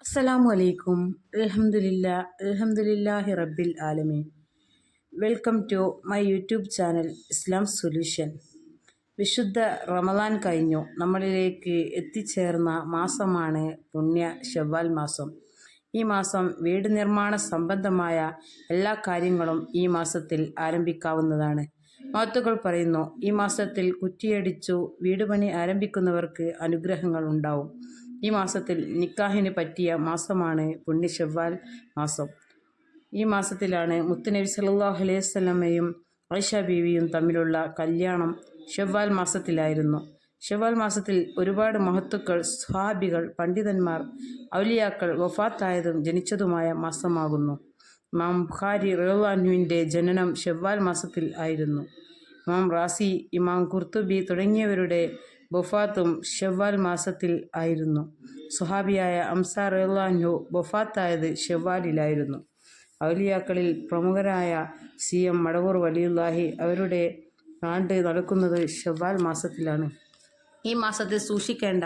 അസ്സലാമു അലൈക്കും അലഹമുല്ല അൽഹംദുലില്ലാഹി റബ്ബിൽ ആലമീൻ. Welcome to my YouTube channel Islam solution. വിശുദ്ധ റമദാൻ കഴിഞ്ഞു. നമ്മളിലേക്ക് എത്തിച്ചേർന്ന മാസമാണ് പുണ്യ ഷവ്വാൽ മാസം. ഈ മാസം വീട് നിർമ്മാണ സംബന്ധമായ എല്ലാ കാര്യങ്ങളും ഈ മാസത്തിൽ ആരംഭിക്കാവുന്നതാണ്. മഹത്തുക്കൾ പറയുന്നു ഈ മാസത്തിൽ കുറ്റിയടിച്ചു വീട് പണി ആരംഭിക്കുന്നവർക്ക് അനുഗ്രഹങ്ങൾ ഉണ്ടാവും. ഈ മാസത്തിൽ നിക്കാഹിന് പറ്റിയ മാസമാണ് പുണ്യ ഷവ്വാൽ മാസം. ഈ മാസത്തിലാണ് മുത്തുനബി സല്ലല്ലാഹു അലൈഹി വസല്ലമയും ഐഷ ബീവിയും തമ്മിലുള്ള കല്യാണം ഷവ്വാൽ മാസത്തിലായിരുന്നു. ഷവ്വാൽ മാസത്തിൽ ഒരുപാട് മഹത്തുക്കൾ സ്വാബികൾ പണ്ഡിതന്മാർ ഔലിയാക്കൾ വഫാത്തായതും ജനിച്ചതുമായ മാസമാകുന്നു. മാം ബുഖാരി റഹ്വാൻവിന്റെ ജനനം ഷവ്വാൽ മാസത്തിൽ ആയിരുന്നു. ഇമാം റാസി ഇമാം കുർത്തുബി തുടങ്ങിയവരുടെ ബൊഫാത്തും ഷെവ്വാൽ മാസത്തിൽ ആയിരുന്നു. സുഹാബിയായ അംസാർ റഹ്ലാൻഹു ബൊഫാത്തായത് ഷെവ്വാലിലായിരുന്നു. ഔലിയാക്കളിൽ പ്രമുഖരായ സി എം മടവൂർ വലിയുല്ലാഹി അവരുടെ ആണ്ട് നടക്കുന്നത് ഷെവ്വാൽ മാസത്തിലാണ്. ഈ മാസത്തിൽ സൂക്ഷിക്കേണ്ട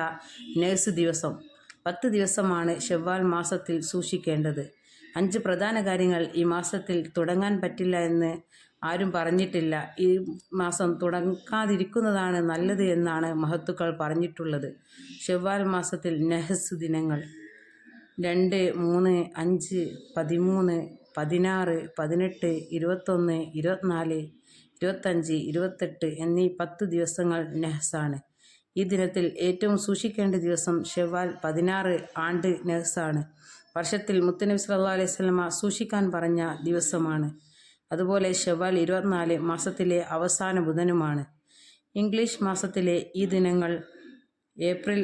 നേഴ്സ് ദിവസം. പത്ത് ദിവസമാണ് ഷെവ്വാൽ മാസത്തിൽ സൂക്ഷിക്കേണ്ടത്. അഞ്ച് പ്രധാന കാര്യങ്ങൾ ഈ മാസത്തിൽ തുടങ്ങാൻ പറ്റില്ല എന്ന് ആരും പറഞ്ഞിട്ടില്ല. ഈ മാസം തുടങ്ങാതിരിക്കുന്നതാണ് നല്ലത് എന്നാണ് മഹത്തുക്കൾ പറഞ്ഞിട്ടുള്ളത്. ഷെവ്വാൽ മാസത്തിൽ നെഹസ് ദിനങ്ങൾ. രണ്ട് മൂന്ന് അഞ്ച് പതിമൂന്ന് പതിനാറ് പതിനെട്ട് ഇരുപത്തൊന്ന് ഇരുപത്തിനാല് ഇരുപത്തഞ്ച് ഇരുപത്തെട്ട് എന്നീ പത്ത് ദിവസങ്ങൾ നെഹസാണ്. ഈ ദിനത്തിൽ ഏറ്റവും സൂക്ഷിക്കേണ്ട ദിവസം ഷെവാൽ പതിനാറ് ആണ്ട് നെഹസാണ്. വർഷത്തിൽ മുത്തനബി സല്ലാ അലൈഹി സ്വലമ സൂക്ഷിക്കാൻ പറഞ്ഞ ദിവസമാണ്. അതുപോലെ ഷെവാൽ ഇരുപത്തിനാല് മാസത്തിലെ അവസാന ബുധനുമാണ്. ഇംഗ്ലീഷ് മാസത്തിലെ ഈ ദിനങ്ങൾ ഏപ്രിൽ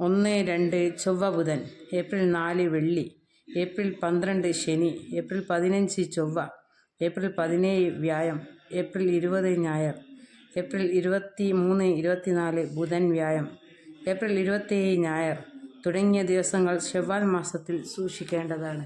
ഒന്ന് രണ്ട് ചൊവ്വ ബുധൻ ഏപ്രിൽ നാല് വെള്ളി ഏപ്രിൽ പന്ത്രണ്ട് ശനി ഏപ്രിൽ പതിനഞ്ച് ചൊവ്വ ഏപ്രിൽ പതിനേഴ് വ്യായം ഏപ്രിൽ ഇരുപത് ഞായർ ഏപ്രിൽ ഇരുപത്തി മൂന്ന് ഇരുപത്തിനാല് ബുധൻ വ്യായം ഏപ്രിൽ ഇരുപത്തേഴ് ഞായർ തുടങ്ങിയ ദിവസങ്ങൾ ഷവ്വാൽ മാസത്തിൽ സൂക്ഷിക്കേണ്ടതാണ്.